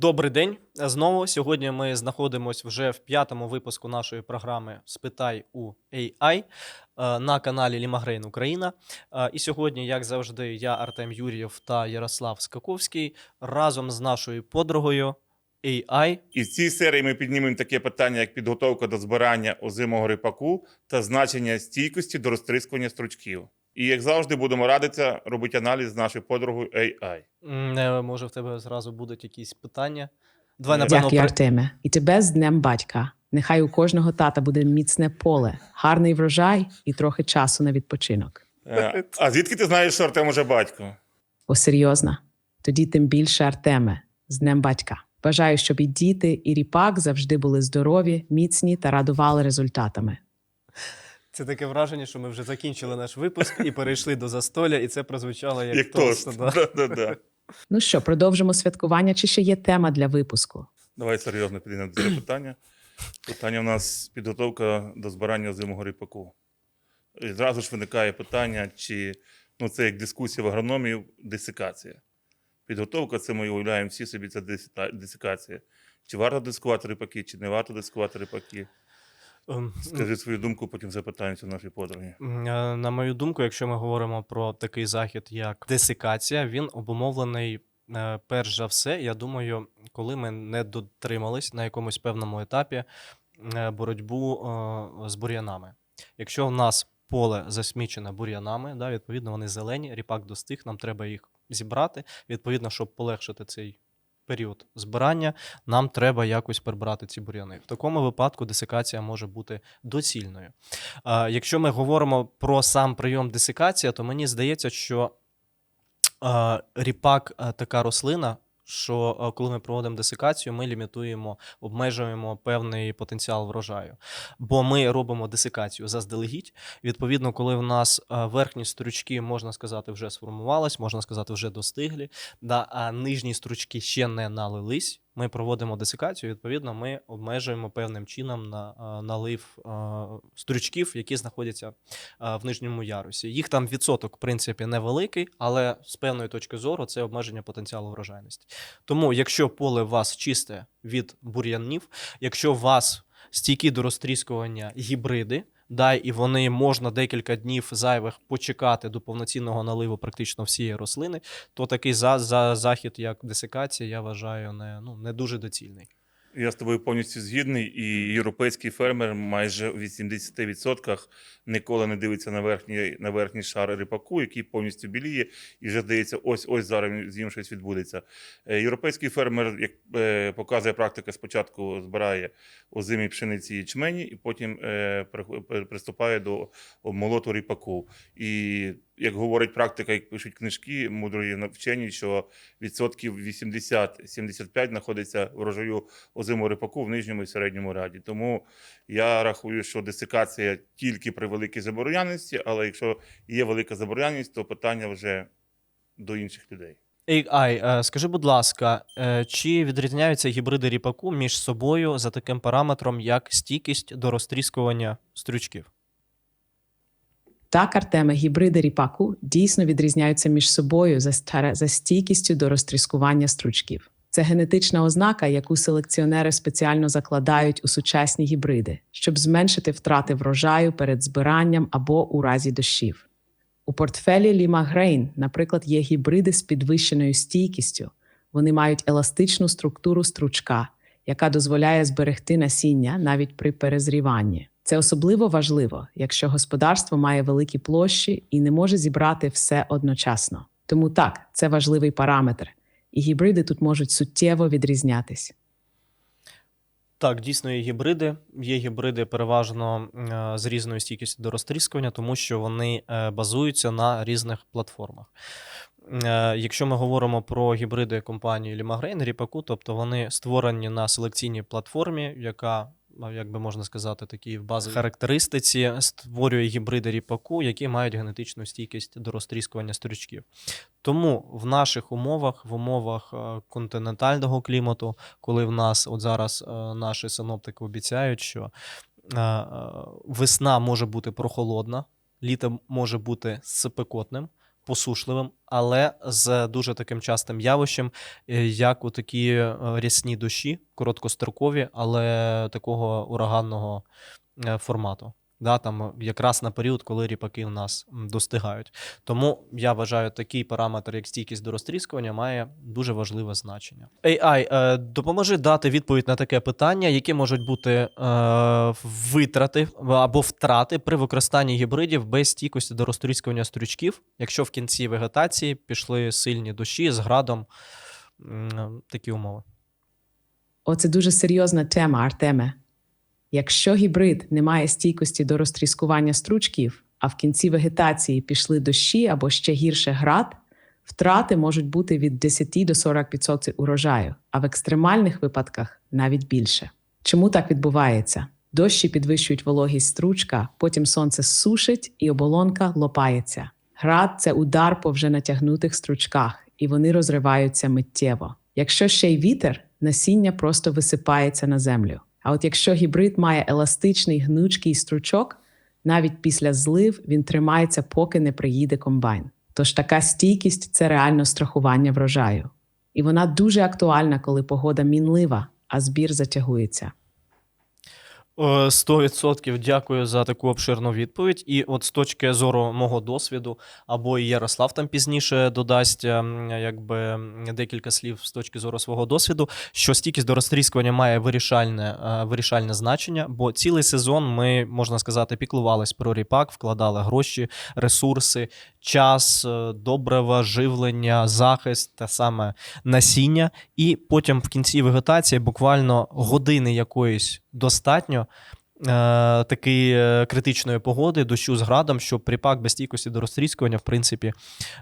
Добрий день. Знову сьогодні ми знаходимося вже в п'ятому випуску нашої програми Спитай у AI е, на каналі Лімагрейн Україна. Е, І сьогодні, як завжди, я Артем Юрієв та Ярослав Скаковський разом з нашою подругою AI. І в цій серії ми піднімемо таке питання, як підготовка до збирання озимого рипаку та значення стійкості до розтрискування стручків. І як завжди, будемо радитися робити аналіз з нашою подругою AI. М, е, Може, в тебе зразу будуть якісь питання? Давай, напевно, Дякую, при- Артеме. І тебе з Днем батька. Нехай у кожного тата буде міцне поле, гарний врожай і трохи часу на відпочинок. Е, А звідки ти знаєш, що Артем уже батько? О, серйозно? Тоді тим більше Артеме з Днем батька. Бажаю, щоб і діти, і ріпак завжди були здорові, міцні та радували результатами. Це таке враження, що ми вже закінчили наш випуск і перейшли до застолля, і це прозвучало як, Як тост. тост. да. Да-да-да. Ну що, продовжимо святкування, чи ще є тема для випуску? Давай серйозно підійдемо до цього питання. Питання у нас підготовка до збирання озимого ріпаку. І зразу ж виникає питання, чи ну, це як дискусія в агрономії, десикація. Підготовка це ми уявляємо всі собі, це десика- десикація. Чи варто дискувати ріпаки, чи не варто дискувати ріпаки? Ем, Скажи свою думку, потім запитаємося нашій подруги. Е, На мою думку, якщо ми говоримо про такий захід, як десикація, він обумовлений е, перш за все, я думаю, коли ми не дотримались на якомусь певному етапі е, боротьбу з бур'янами. Якщо в нас поле засмічене бур'янами, да, відповідно, вони зелені, ріпак достиг, нам треба їх зібрати. Відповідно, щоб полегшити цей період збирання, нам треба якось прибрати ці бур'яни. В такому випадку десикація може бути доцільною. Якщо ми говоримо про сам прийом десикація, то мені здається, що ріпак така рослина. Що коли ми проводимо десикацію, ми лімітуємо, обмежуємо певний потенціал врожаю. Бо ми робимо десикацію заздалегідь. Відповідно, коли в нас верхні стручки, можна сказати, вже сформувались, можна сказати, вже достигли, да, а нижні стручки ще не налились. Ми проводимо десикацію. Відповідно, ми обмежуємо певним чином на налив а, стручків, які знаходяться в нижньому ярусі. Їх там відсоток, в принципі, невеликий, але з певної точки зору це обмеження потенціалу врожайності. Тому, якщо поле у вас чисте від бур'янів, якщо у вас стійкі до розтріскування гібриди, да, і вони можна декілька днів зайвих почекати до повноцінного наливу практично всієї рослини, то такий за, за захід, як десикація, я вважаю, не, ну, не дуже доцільний. Я з тобою повністю згідний, і європейський фермер майже у 80% ніколи не дивиться на верхній, на верхній шар ріпаку, який повністю біліє, і вже здається, ось ось зараз з ним щось відбудеться. Е, Європейський фермер, як е, показує практика, спочатку збирає озимі пшениці і ячмені, і потім е, при- при- приступає до молоту ріпаку. І як говорить практика, як пишуть книжки, мудрої навчені, що відсотків 80-75 знаходиться врожаю озимого рипаку в нижньому і середньому ряді. Тому я рахую, що десикація тільки при великій забороняності, але якщо є велика забороняність, то питання вже до інших людей. AI, е, скажи, будь ласка, е, чи відрізняються гібриди ріпаку між собою за таким параметром, як стійкість до розтріскування стрючків? Так, Артеме, гібриди ріпаку дійсно відрізняються між собою за, стійкістю до розтріскування стручків. Це генетична ознака, яку селекціонери спеціально закладають у сучасні гібриди, щоб зменшити втрати врожаю перед збиранням або у разі дощів. У портфелі Ліма Грейн, наприклад, є гібриди з підвищеною стійкістю. Вони мають еластичну структуру стручка, яка дозволяє зберегти насіння навіть при перезріванні. Це особливо важливо, якщо господарство має великі площі і не може зібрати все одночасно. Тому так, це важливий параметр, і гібриди тут можуть суттєво відрізнятись. Так, дійсно є гібриди. Є гібриди переважно е, з різною стійкістю до розтріскування, тому що вони е, базуються на різних платформах. Е, Якщо ми говоримо про гібриди компанії Limagrain, Ріпаку, тобто вони створені на селекційній платформі, яка, як би можна сказати, такі в базовій характеристиці створює гібриди ріпаку, які мають генетичну стійкість до розтріскування стрючків. Тому в наших умовах, в умовах е, континентального клімату, коли в нас от зараз е, наші синоптики обіцяють, що е, весна може бути прохолодна, літо може бути спекотним. Посушливим, але з дуже таким частим явищем, е, як у такі е, рясні дощі, короткострокові, але такого ураганного е, формату. Да, там якраз на період, коли ріпаки в нас достигають. Тому я вважаю, такий параметр, як стійкість до розтріскування, має дуже важливе значення. AI, е, допоможи дати відповідь на таке питання, які можуть бути е, витрати або втрати при використанні гібридів без стійкості до розтріскування стрючків, якщо в кінці вегетації пішли сильні дощі з градом. Такі умови. Оце дуже серйозна тема, Артеме. Якщо гібрид не має стійкості до розтріскування стручків, а в кінці вегетації пішли дощі або ще гірше град, втрати можуть бути від 10 до 40% урожаю, а в екстремальних випадках навіть більше. Чому так відбувається? Дощі підвищують вологість стручка, потім сонце сушить і оболонка лопається. Град це удар по вже натягнутих стручках, і вони розриваються миттєво. Якщо ще й вітер, насіння просто висипається на землю. А от якщо гібрид має еластичний гнучкий стручок, навіть після злив він тримається, поки не приїде комбайн. Тож така стійкість це реально страхування врожаю. І вона дуже актуальна, коли погода мінлива, а збір затягується. Е, 100% дякую за таку обширну відповідь. І от з точки зору мого досвіду, або і Ярослав там пізніше додасть ем, якби декілька слів з точки зору свого досвіду, що стійкість до розтріскування має вирішальне, е, вирішальне значення, бо цілий сезон ми, можна сказати, піклувались про ріпак, вкладали гроші, ресурси, час, е, добрива, живлення, захист та саме насіння. І потім в кінці вегетації буквально години якоїсь достатньо. е, Такої е, критичної погоди, дощу з градом, щоб припак без стійкості до розтріскування, в принципі,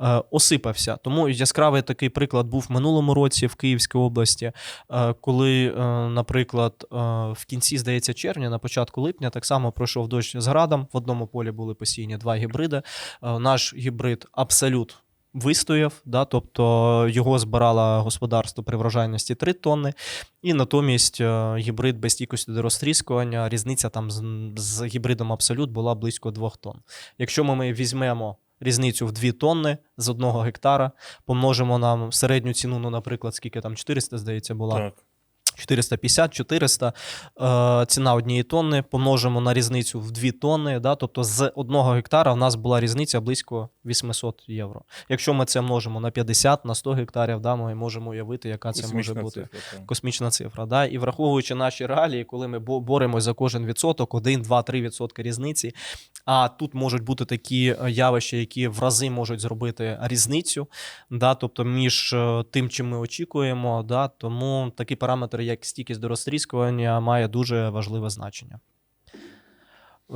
е, осипався. Тому яскравий такий приклад був в минулому році в Київській області, е, коли, е, наприклад, е, в кінці, здається, червня, на початку липня, так само пройшов дощ з градом. В одному полі були посіяні два гібриди. Е, Наш гібрид абсолют вистояв, да, тобто його збирало господарство при врожайності 3 тонни, і натомість е, гібрид без стійкості до розтріскування, різниця там з, з гібридом абсолют була близько 2 тонн. Якщо ми, ми візьмемо різницю в 2 тонни з одного гектара, помножимо на середню ціну, ну, наприклад, скільки там 400, здається, була. Так. 450, 400, е, ціна однієї тонни, помножимо на різницю в 2 тонни, да, тобто з одного гектара в нас була різниця близько 800 євро. Якщо ми це множимо на 50, на 100 гектарів, да, ми можемо уявити, яка це може бути цифра, космічна цифра. Да? І враховуючи наші реалії, коли ми боремось за кожен відсоток, 1, 2, 3 відсотки різниці. А тут можуть бути такі е, явища, які в рази можуть зробити різницю, да? тобто між е, тим, чим ми очікуємо. Да? Тому такий параметр, як стійкість до розтріскування, має дуже важливе значення.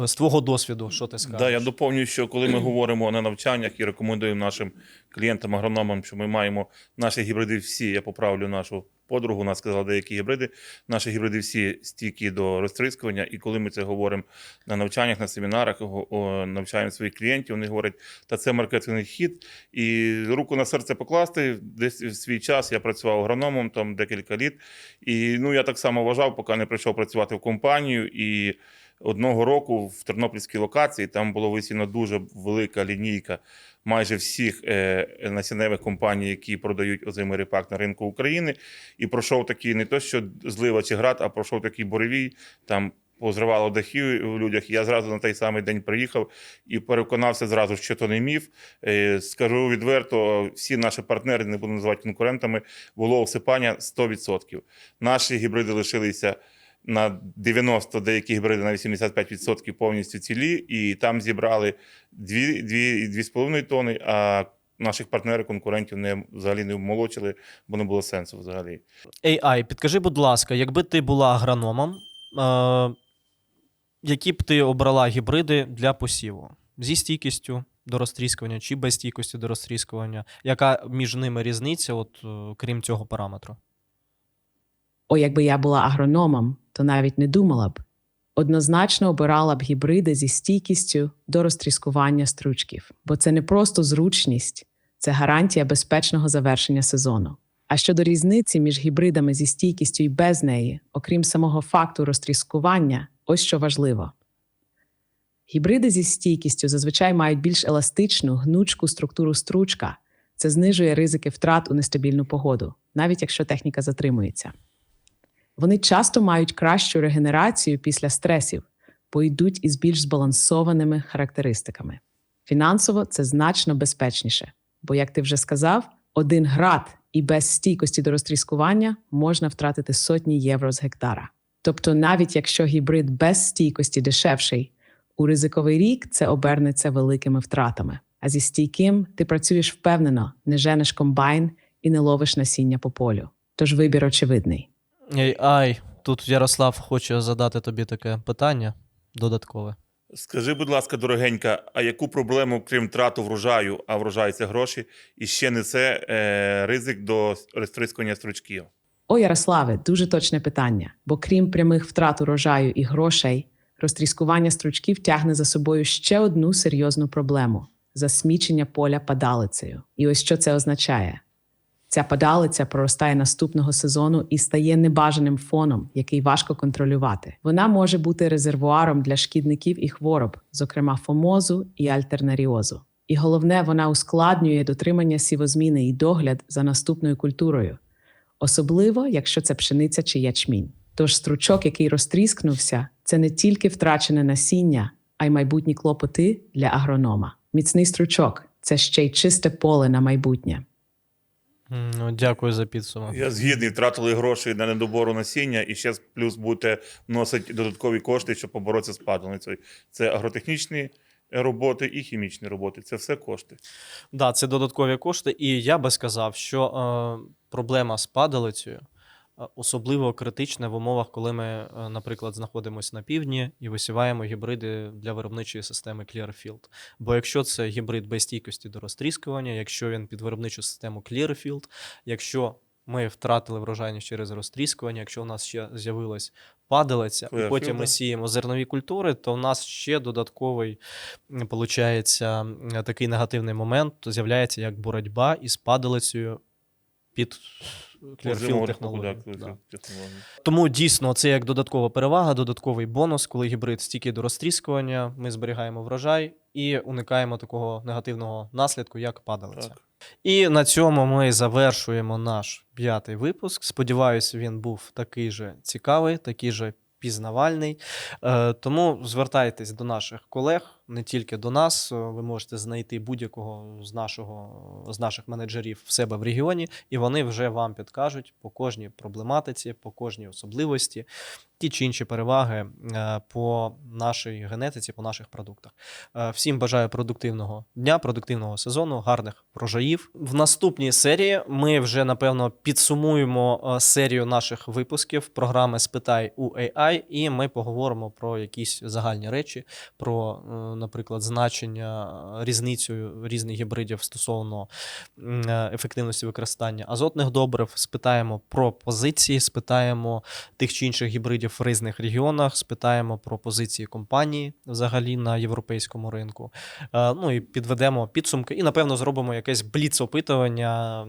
Е, З твого досвіду, що ти скажеш? Да, я доповнюю, що коли ми говоримо на навчаннях і рекомендуємо нашим клієнтам, агрономам, що ми маємо наші гібриди всі, я поправлю нашу подругу, вона сказала деякі гібриди. Наші гібриди всі стійкі до розтрискування. І коли ми це говоримо на навчаннях, на семінарах, навчаємо своїх клієнтів, вони говорять, та це маркетинговий хід. І руку на серце покласти. Десь в свій час я працював агрономом там декілька літ. І ну я так само вважав, поки не прийшов працювати в компанію. І одного року в тернопільській локації там було висіяно дуже велика лінійка майже всіх е, насінневих компаній, які продають озимий ріпак на ринку України. І пройшов такий не то, що злива чи град, а пройшов такий буревій. Там позривало дахи у людях. Я зразу на той самий день приїхав і переконався зразу, що то не міф. Е, Скажу відверто, всі наші партнери, не буду називати конкурентами, було осипання 100%. Наші гібриди лишилися на 90, деякі гібриди на 85% повністю цілі, і там зібрали 2-2,5 тонни, а наших партнерів, конкурентів не, взагалі не вмолочили, бо не було сенсу взагалі. AI, підкажи, будь ласка, якби ти була агрономом, е, які б ти обрала гібриди для посіву? Зі стійкістю до розтріскування чи без стійкості до розтріскування? Яка між ними різниця, от, е, крім цього параметру? О, якби я була агрономом, то навіть не думала б. Однозначно обирала б гібриди зі стійкістю до розтріскування стручків, бо це не просто зручність, це гарантія безпечного завершення сезону. А щодо різниці між гібридами зі стійкістю і без неї, окрім самого факту розтріскування, ось що важливо. Гібриди зі стійкістю зазвичай мають більш еластичну, гнучку структуру стручка. Це знижує ризики втрат у нестабільну погоду, навіть якщо техніка затримується. Вони часто мають кращу регенерацію після стресів, бо йдуть із більш збалансованими характеристиками. Фінансово це значно безпечніше, бо, як ти вже сказав, один град і без стійкості до розтріскування можна втратити сотні євро з гектара. Тобто, навіть якщо гібрид без стійкості дешевший, у ризиковий рік це обернеться великими втратами. А зі стійким ти працюєш впевнено, не женеш комбайн і не ловиш насіння по полю. Тож вибір очевидний. Ей, ай, тут Ярослав хоче задати тобі таке питання додаткове. Скажи, будь ласка, дорогенька, а яку проблему, крім трату врожаю, а врожай це гроші, і ще несе е, ризик до розтрискування стручків? О, Ярославе, дуже точне питання, бо крім прямих втрат урожаю і грошей, розтріскування стручків тягне за собою ще одну серйозну проблему засмічення поля падалицею. І ось що це означає. Ця падалиця проростає наступного сезону і стає небажаним фоном, який важко контролювати. Вона може бути резервуаром для шкідників і хвороб, зокрема фомозу і альтернаріозу. І головне, вона ускладнює дотримання сівозміни і догляд за наступною культурою, особливо якщо це пшениця чи ячмінь. Тож стручок, який розтріскнувся, це не тільки втрачене насіння, а й майбутні клопоти для агронома. Міцний стручок це ще й чисте поле на майбутнє. Ну, дякую за підсумок. Я згідний, втратили гроші на недобору насіння, і ще плюс будете вносити додаткові кошти, щоб поборотися з падалицею. Це агротехнічні роботи і хімічні роботи. Це все кошти. Да, це додаткові кошти, і я би сказав, що е, проблема з падалицею особливо критична в умовах, коли ми, е, наприклад, знаходимося на півдні і висіваємо гібриди для виробничої системи Clearfield. Бо якщо це гібрид без стійкості до розтріскування, якщо він під виробничу систему Clearfield, якщо ми втратили врожайність через розтріскування, якщо у нас ще з'явилась падалиця, і Clearfield, потім ми сіємо зернові культури, то в нас ще додатковий виходить такий негативний момент, то з'являється як боротьба із падалицею під Clearfield да. Тому дійсно це як додаткова перевага, додатковий бонус, коли гібрид стійкий до розтріскування, ми зберігаємо врожай і уникаємо такого негативного наслідку, як падалиця. Так. І на цьому ми завершуємо наш п'ятий випуск. Сподіваюсь, він був такий же цікавий, такий же пізнавальний. Е, Тому звертайтесь до наших колег, не тільки до нас. Е, Ви можете знайти будь-якого з нашого з наших менеджерів в себе в регіоні, і вони вже вам підкажуть по кожній проблематиці, по кожній особливості, ті чи інші переваги е, по нашій генетиці, по наших продуктах. Е, Всім бажаю продуктивного дня, продуктивного сезону, гарних врожаїв. В наступній серії ми вже напевно підсумуємо серію наших випусків програми Спитай у AI, і ми поговоримо про якісь загальні речі, про, наприклад, значення е, різницю різних гібридів стосовно е, ефективності використання азотних добрив. Спитаємо про позиції, спитаємо тих чи інших гібридів в різних регіонах, спитаємо про позиції компанії взагалі на європейському ринку. Е, Ну і підведемо підсумки, і напевно зробимо якесь бліц-опитування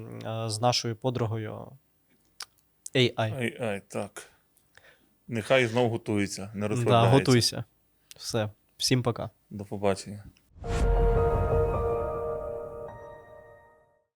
з нашою подругою AI. Ай, так. Нехай знов готується, не Да, готуйся. Все, всім пока. До побачення.